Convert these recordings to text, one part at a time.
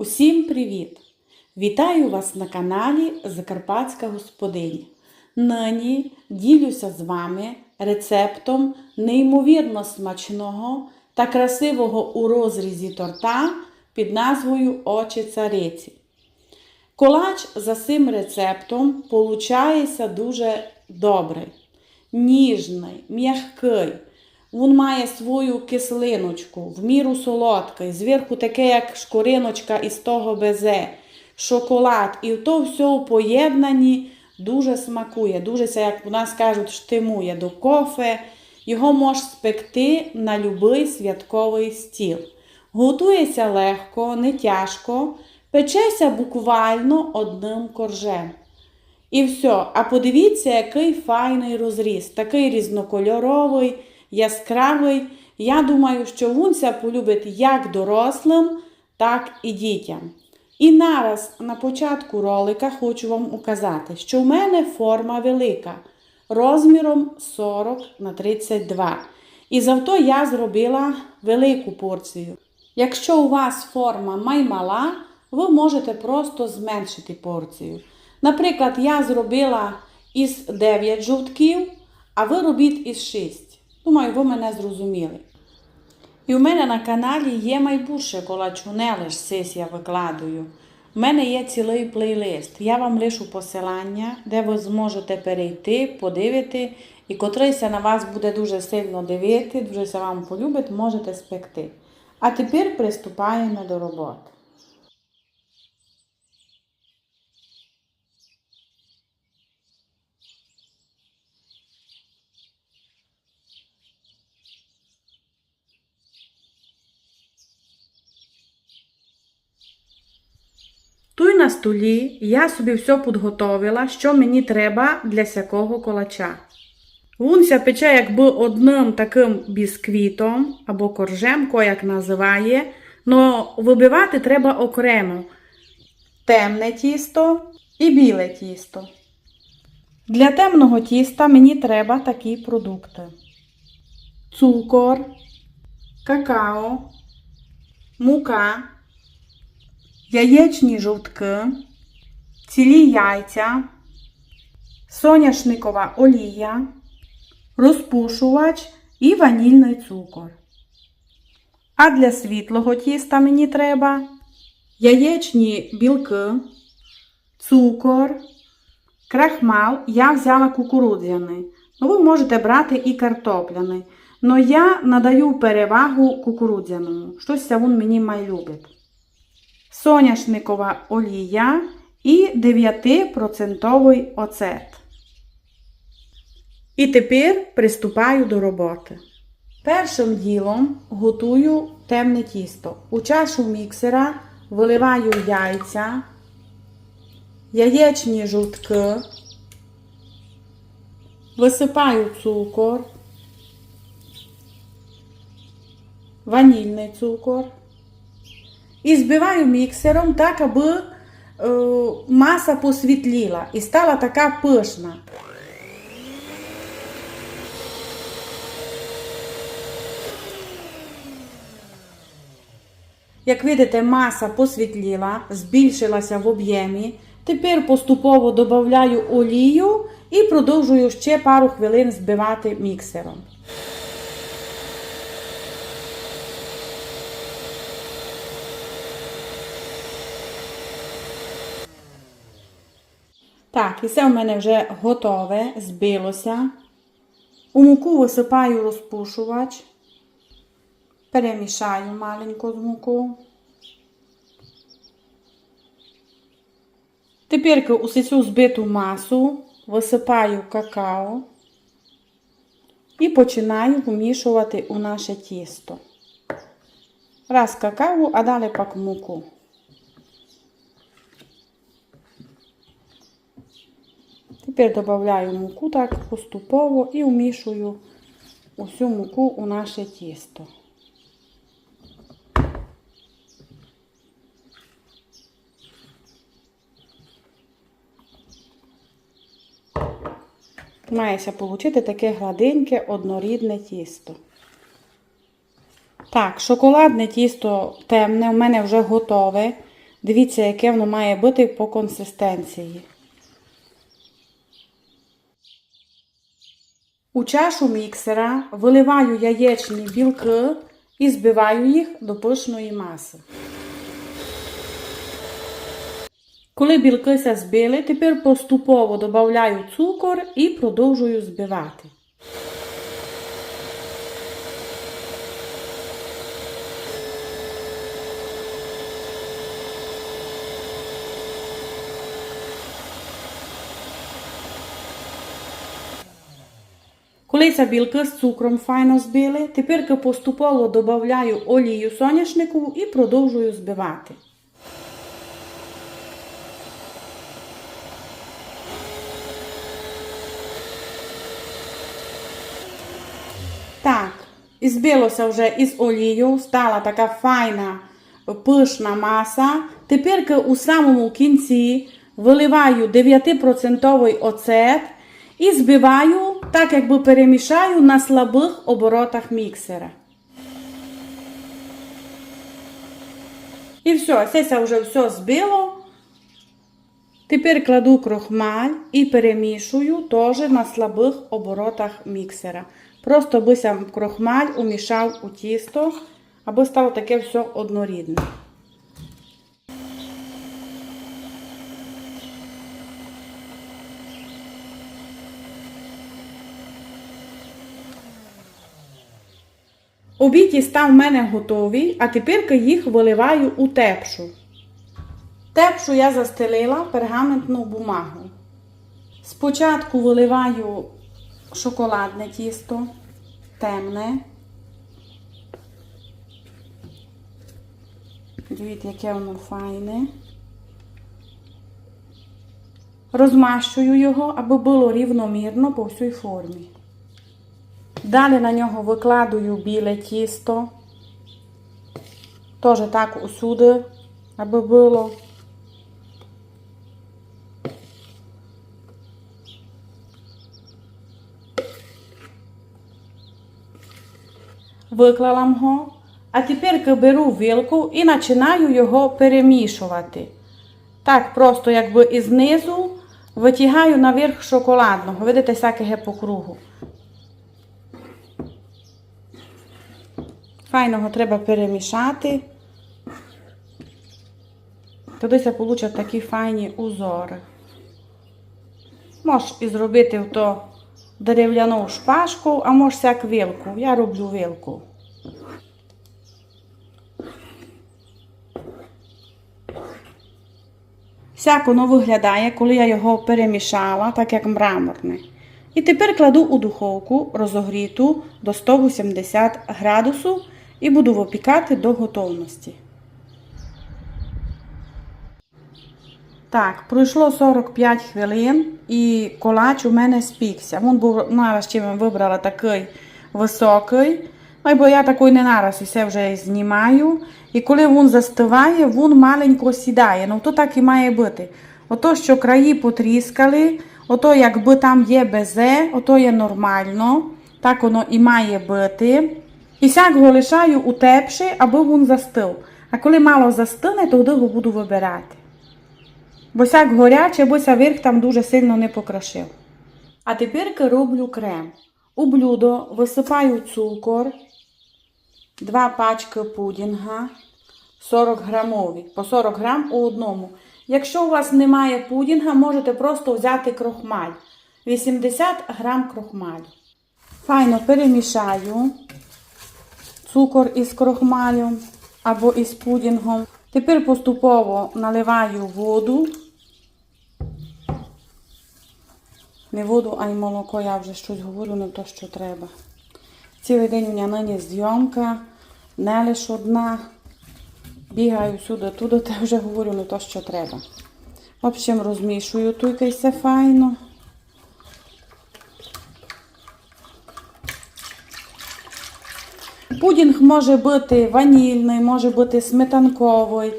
Усім привіт! Вітаю вас на каналі Закарпатська Господиня. Нині ділюся з вами рецептом неймовірно смачного та красивого у розрізі торта під назвою Очі цариці. Колач за цим рецептом получається дуже добрий, ніжний, м'який. Він має свою кислиночку, в міру солодкий, зверху таке, як шкориночка із того безе, шоколад. І то все у поєднанні дуже смакує, дуже, це, як у нас кажуть, штимує до кофе. Його можеш спекти на будь-який святковий стіл. Готується легко, не тяжко, печеться буквально одним коржем. І все. А подивіться, який файний розріз, такий різнокольоровий, яскравий. Я думаю, що вунця полюбить як дорослим, так і дітям. І нараз на початку ролика хочу вам указати, що в мене форма велика, розміром 40 на 32. І завто я зробила велику порцію. Якщо у вас форма маймала, ви можете просто зменшити порцію. Наприклад, я зробила із 9 жовтків, а ви робіть із 6. Думаю, ви мене зрозуміли. І у мене на каналі є майбутнє колачу, не лише сись я викладаю. У мене є цілий плейлист. Я вам лишу посилання, де ви зможете перейти, подивити, і котрийся на вас буде дуже сильно дивити, дуже вам полюбить, можете спекти. А тепер приступаємо до роботи. Тут на столі я собі все підготовила, що мені треба для сякого колача. Вунся пече якби одним таким бісквітом або коржем, ко як називає, но вибивати треба окремо темне тісто і біле тісто. Для темного тіста мені треба такі продукти: цукор, какао, мука яєчні жовтки, цілі яйця, соняшникова олія, розпушувач і ванільний цукор. А для світлого тіста мені треба яєчні білки, цукор, крахмал. Я взяла кукурудзяний. Ну, ви можете брати і картопляний. Но я надаю перевагу кукурудзяному. Щось він мені має любить соняшникова олія і 9% оцет. І тепер приступаю до роботи. Першим ділом готую темне тісто. У чашу міксера виливаю яйця, яєчні жовтки, висипаю цукор, ванільний цукор. І збиваю міксером так, аби е, маса посвітліла і стала така пишна. Як видите, маса посвітліла, збільшилася в об'ємі. Тепер поступово додаю олію і продовжую ще пару хвилин збивати міксером. Так, і це у мене вже готове, збилося. У муку висипаю розпушувач, перемішаю маленько з муку. Тепер у цю збиту масу висипаю какао і починаю вмішувати у наше тісто. Раз какао, а далі пак муку. Тепер додаю муку так поступово і вмішую усю муку у наше тісто. Мається отримати таке гладеньке однорідне тісто. Так, шоколадне тісто темне у мене вже готове. Дивіться, яке воно має бути по консистенції. У чашу міксера виливаю яєчні білки і збиваю їх до пишної маси. Коли білки ся збили, тепер поступово додаю цукор і продовжую збивати. Коли білки з цукром файно збили, тепер поступово додаю олію соняшникову і продовжую збивати. Так, і збилося вже із олією, стала така файна пишна маса. Тепер у самому кінці виливаю 9% оцет і збиваю, так якби перемішаю на слабих оборотах міксера. І все, це вже все збило. Тепер кладу крохмаль і перемішую теж на слабих оборотах міксера. Просто би сам крохмаль умішав у тісто, аби стало таке все однорідне. Обід тіста в мене готові, а тепер їх виливаю у тепшу. Тепшу я застелила пергаментну бумагу. Спочатку виливаю шоколадне тісто, темне. Дивіться, яке воно файне. Розмащую його, аби було рівномірно по всій формі. Далі на нього викладую біле тісто. Теж так усюди, аби було. Виклала його, а тепер беру вилку і починаю його перемішувати. Так, просто якби із низу витягаю наверх шоколадного. Видите, всяке по кругу. Файного треба перемішати. Тоді се получать такі файні узори. Можеш і зробити то дерев'яну шпажку, а можеш як вилку. Я роблю вилку. Всяк воно виглядає, коли я його перемішала, так як мраморне. І тепер кладу у духовку розогріту до 180 градусів і буду випікати до готовності. Так, пройшло 45 хвилин і колач у мене спікся. Він був нарешті вибрала такий високий. Ну, бо я такий не нараз все вже знімаю. І коли він застиває, він маленько сідає. Ну то так і має бути. Ото, що краї потріскали, ото якби там є безе, ото є нормально. Так воно і має бути. І сяк його лишаю у тепші, аби він застив. А коли мало застине, тоді його буду вибирати. Бо сяк горяче, бо ся верх там дуже сильно не покрашив. А тепер роблю крем. У блюдо висипаю цукор, 2 пачки пудінга, 40 грамові, по 40 грам у одному. Якщо у вас немає пудінга, можете просто взяти крохмаль. 80 грам крохмалю. Файно перемішаю цукор із крохмалем або із пудінгом. Тепер поступово наливаю воду. Не воду, а й молоко, я вже щось говорю, не то, що треба. Цілий день у мене нині зйомка, не лише одна. Бігаю сюди, туди, та вже говорю не то, що треба. В общем, розмішую все файно. Пудінг може бути ванільний, може бути сметанковий.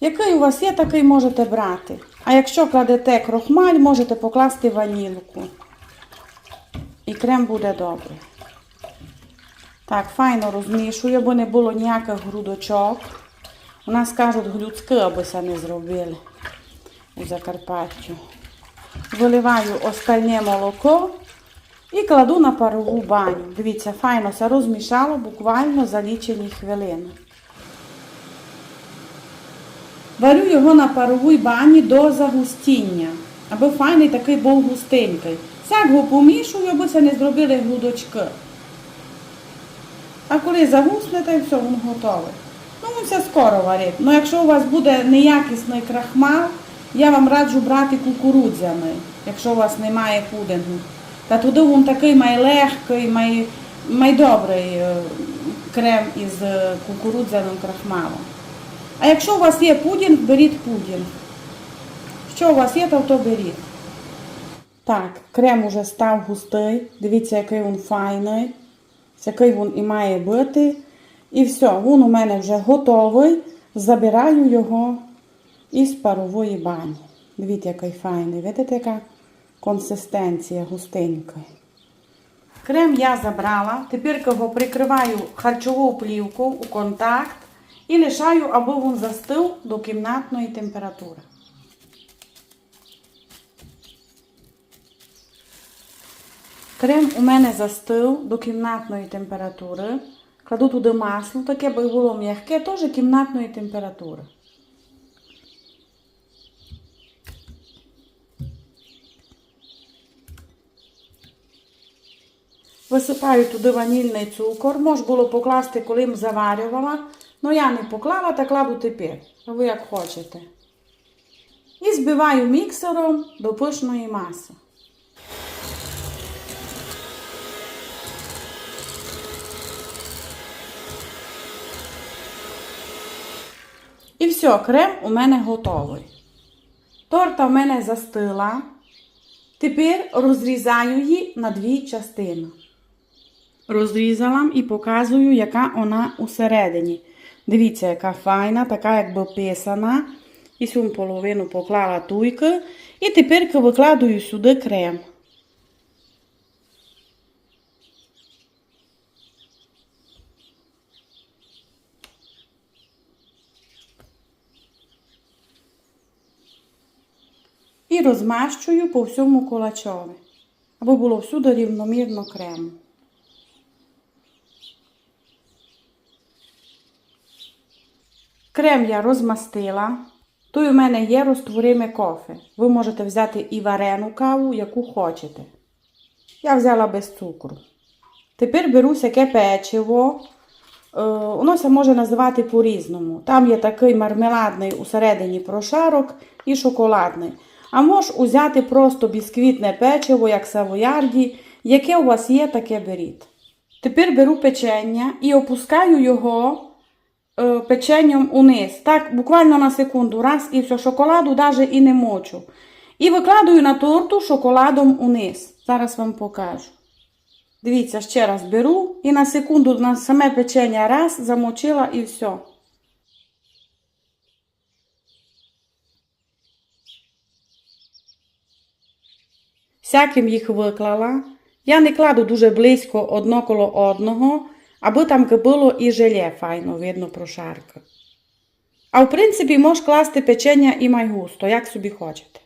Який у вас є, такий можете брати. А якщо кладете крохмаль, можете покласти ванілку. І крем буде добрий. Так, файно розмішую, бо не було ніяких грудочок. У нас кажуть глюцки, абися не зробили у Закарпаттю. Виливаю остальне молоко і кладу на парову баню. Дивіться, файно все розмішало буквально за лічені хвилини. Варю його на паровій бані до загустіння, аби файний такий був густенький. Сяк помішую, аби це не зробили грудочки. А коли загусне, то все, він готовий. Ну, він все скоро варить. Ну, якщо у вас буде неякісний крахмал, я вам раджу брати кукурудзяний, якщо у вас немає пудингу. Та туди він такий має легкий, має, має добрий е, крем із е, кукурудзяним крахмалом. А якщо у вас є пудінг, беріть пудінг. Що у вас є, то то беріть. Так, крем уже став густий. Дивіться, який він файний. Який він і має бути. І все, він у мене вже готовий. Забираю його із парової бані. Дивіться, який файний. Видите, яка консистенція густенька. Крем я забрала. Тепер його прикриваю харчову плівку у контакт і лишаю, аби він застив до кімнатної температури. Крем у мене застив до кімнатної температури. Кладу туди масло, таке би було м'яке, теж кімнатної температури. Висипаю туди ванільний цукор. Мож було покласти, коли заварювала. Ну я не поклала, та кладу тепер. Ви як хочете. І збиваю міксером до пишної маси. І все, крем у мене готовий. Торта в мене застила. Тепер розрізаю її на дві частини. Розрізала і показую, яка вона усередині. Дивіться, яка файна, така якби писана. І сюди половину поклала туйки. І тепер викладаю сюди крем. І розмащую по всьому колачові, аби було всюди рівномірно крему. Крем я розмастила. Тут у мене є розтвориме кофе. Ви можете взяти і варену каву, яку хочете. Я взяла без цукру. Тепер беру всяке печиво. Е, Воно се може називати по-різному. Там є такий мармеладний усередині прошарок і шоколадний. А можеш узяти просто бісквітне печиво, як савоярді, яке у вас є, таке беріть. Тепер беру печення і опускаю його печенням униз. Так, буквально на секунду, раз і все, шоколаду навіть і не мочу. І викладаю на торту шоколадом униз. Зараз вам покажу. Дивіться, ще раз беру і на секунду на саме печення раз замочила і все. Всяким їх виклала. Я не кладу дуже близько одно коло одного, аби там було і желе файно, видно прошарка. А в принципі, можеш класти печення і майгусто, як собі хочете.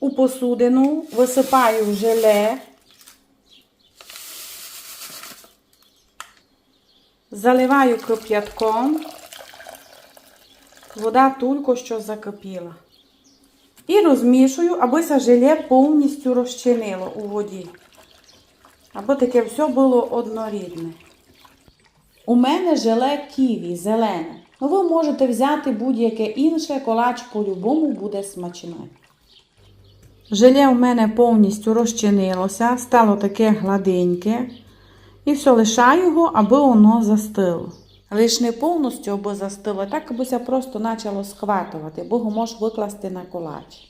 У посудину висипаю желе, заливаю кип'ятком, вода тільки що закипіла. І розмішую, аби це желе повністю розчинило у воді. Аби таке все було однорідне. У мене желе ківі зелене. Ну, ви можете взяти будь-яке інше, колач по-любому буде смачний. Желе у мене повністю розчинилося, стало таке гладеньке. І все, лишаю його, аби воно застило. Лиш не повністю, аби застило, так аби це просто почало схватувати, бо його можеш викласти на колач.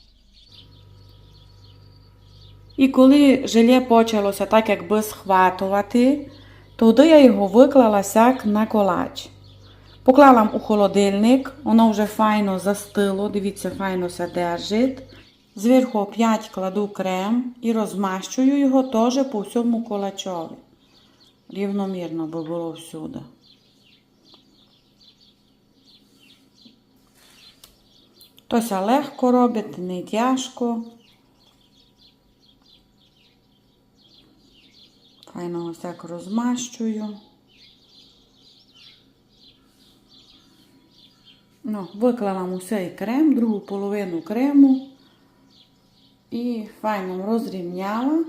І коли желе почалося так, якби схватувати, тоді я його виклала сяк на колач. Поклала у холодильник, воно вже файно застило, дивіться, файно се держить. Зверху опять кладу крем і розмащую його теж по всьому колачові. Рівномірно би було всюди. Тося легко робить, не тяжко. Файно ось так розмащую. Ну, виклала мусей крем, другу половину крему і файно розрівняла.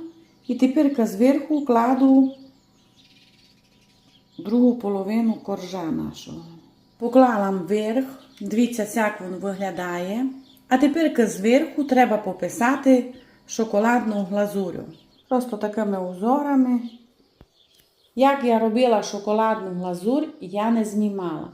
І тепер зверху кладу другу половину коржа нашого. Поклала вверх, дивіться, як він виглядає. А тепер зверху треба пописати шоколадну глазурю. Просто такими узорами. Як я робила шоколадну глазурь, я не знімала.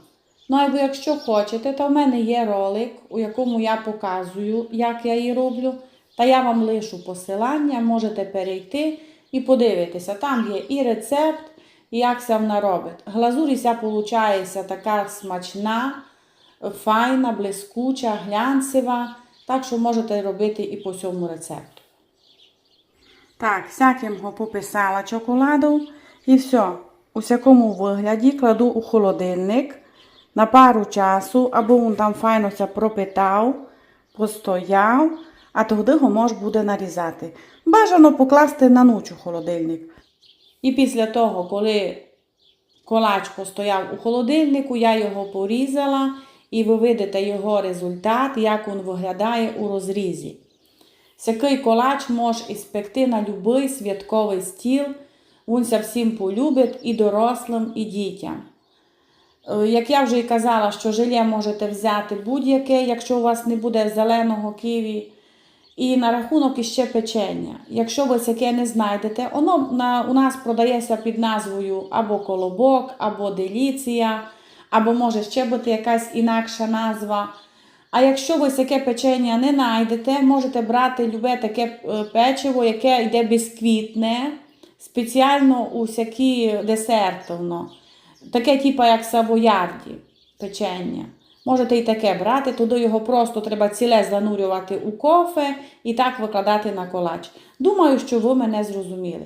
Ну, або якщо хочете, то в мене є ролик, у якому я показую, як я її роблю. Та я вам лишу посилання, можете перейти і подивитися. Там є і рецепт, і як це вона робить. Глазуріся виходить така смачна, файна, блискуча, глянцева. Так що можете робити і по цьому рецепту. Так, всяким пописала чоколаду. І все. У всякому вигляді кладу у холодильник на пару часу, або він там файно пропитав, постояв, а тоді його можна буде нарізати. Бажано покласти на ніч у холодильник. І після того, коли колач постояв у холодильнику, я його порізала, і ви видите його результат, як він виглядає у розрізі. Сякий колач може іспекти на будь-який святковий стіл. Ся всім полюбить і дорослим, і дітям. Е, Як я вже і казала, що желе можете взяти будь-яке, якщо у вас не буде зеленого ківі. І на рахунок іще печення. Якщо ви яке не знайдете, воно на, у нас продається під назвою або колобок, або деліція, або може ще бути якась інакша назва. А якщо ви таке печення не знайдете, можете брати любе таке е, печиво, яке йде бісквітне, спеціально у всякі десертовно. Таке, типу, як савоярді печення. Можете і таке брати, туди його просто треба ціле занурювати у кофе і так викладати на колач. Думаю, що ви мене зрозуміли.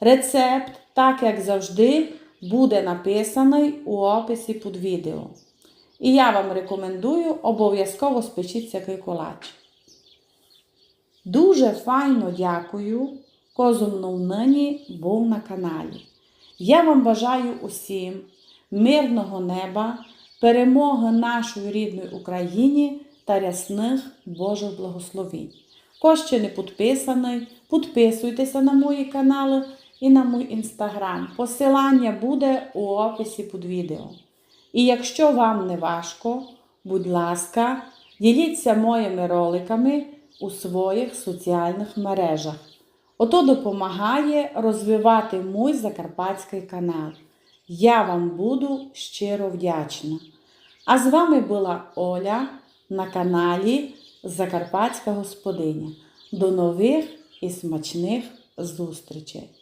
Рецепт, так як завжди, буде написаний у описі під відео. І я вам рекомендую обов'язково спечіть такий колач. Дуже файно дякую, козумну нині був на каналі. Я вам бажаю усім мирного неба, перемоги нашої рідної Україні та рясних Божих благословень. Хто ще не підписаний, підписуйтеся на мої канали і на мій інстаграм. Посилання буде у описі під відео. І якщо вам не важко, будь ласка, діліться моїми роликами у своїх соціальних мережах. Ото допомагає розвивати мій закарпатський канал. Я вам буду щиро вдячна. А з вами була Оля на каналі Закарпатська Господиня. До нових і смачних зустрічей!